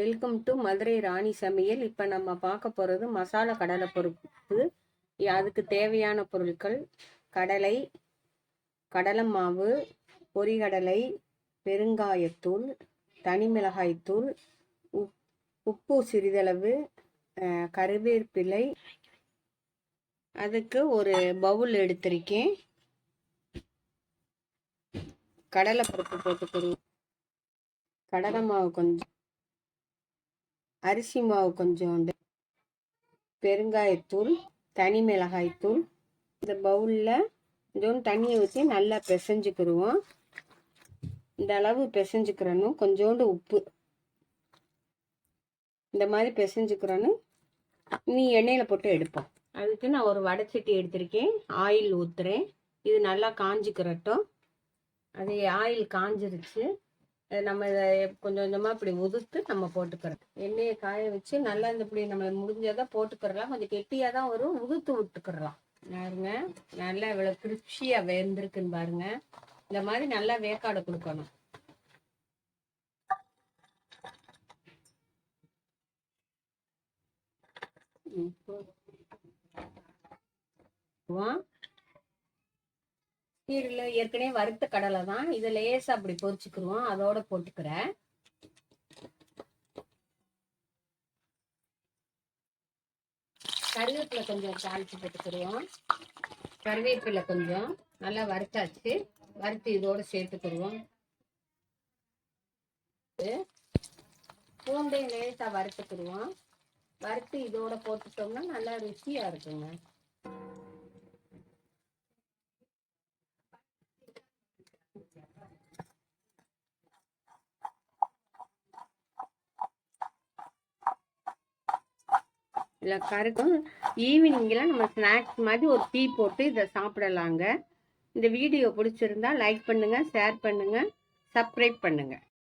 Welcome to Madurai ராணி சமையல். இப்போ நம்ம பார்க்க போகிறது மசாலா கடலை பொறுப்பு அதுக்கு தேவையான பொருட்கள் கடலை கடலை மாவு பொரிகடலை பெருங்காயத்தூள் தனி மிளகாய்த்தூள் உப் உப்பு சிறிதளவு கருவேப்பிலை. அதுக்கு ஒரு பவுல் எடுத்திருக்கேன். கடலை பருப்பு போட்டுக்கிறோம் கடலை மாவு கொஞ்சம் அரிசி மாவு கொஞ்சோண்டு பெருங்காயத்தூள் தனி மிளகாய்த்தூள். இந்த பவுலில் கொஞ்சோண்டு தண்ணியை ஊற்றி நல்லா பிசைஞ்சுக்கிடுவோம் இந்த அளவு பிசைஞ்சுக்கிறணும் கொஞ்சோண்டு உப்பு. இந்த மாதிரி பிசைஞ்சுக்கிறோன்னு நீ எண்ணெயில் போட்டு எடுப்போம். அதுக்கு நான் ஒரு வடைச்சட்டி எடுத்திருக்கேன். ஆயில் ஊற்றுறேன் இது நல்லா காஞ்சிக்கிறட்டும். அது ஆயில் காஞ்சிருச்சு. நம்ம இதை கொஞ்சம் கொஞ்சமாக இப்படி உதுத்து நம்ம போட்டுக்கிறது. எண்ணெயை காய வச்சு நல்லா இந்த இப்படி நம்ம முடிஞ்சதான் போட்டுக்கிறலாம். கொஞ்சம் கெட்டியாக தான் வரும். உதுத்து விட்டுக்கிறலாம். பாருங்க. நல்லா இவ்வளோ கிருப்ஷியாக வெந்திருக்குன்னு பாருங்க. இந்த மாதிரி நல்லா வேக்காடை கொடுக்கணும். இப்போ கீரில் ஏற்கனவே வறுத்த கடலை தான் இதை லேசாக அப்படி பொறிச்சுக்கிருவோம் அதோட போட்டுக்கிறேன். கருவேப்பிலை கொஞ்சம் தாளிச்சு போட்டுக்கிருவோம். கருவேப்பிலை கொஞ்சம் நல்லா வறுத்தாச்சு. வறுத்து இதோட சேர்த்துக்கிடுவோம் பூண்டையும் லேசாக வறுத்துக்கிருவோம். வறுத்து இதோட போட்டுட்டோம்னா நல்லா ருசியாக இருக்குங்க. இல்லை கருக்கும் ஈவினிங்கில் நம்ம ஸ்நாக்ஸ் மாதிரி ஒரு டீ போட்டு இதை சாப்பிடலாங்க. இந்த வீடியோ பிடிச்சிருந்தா லைக் பண்ணுங்கள் ஷேர் பண்ணுங்கள் சப்ஸ்கிரைப் பண்ணுங்கள்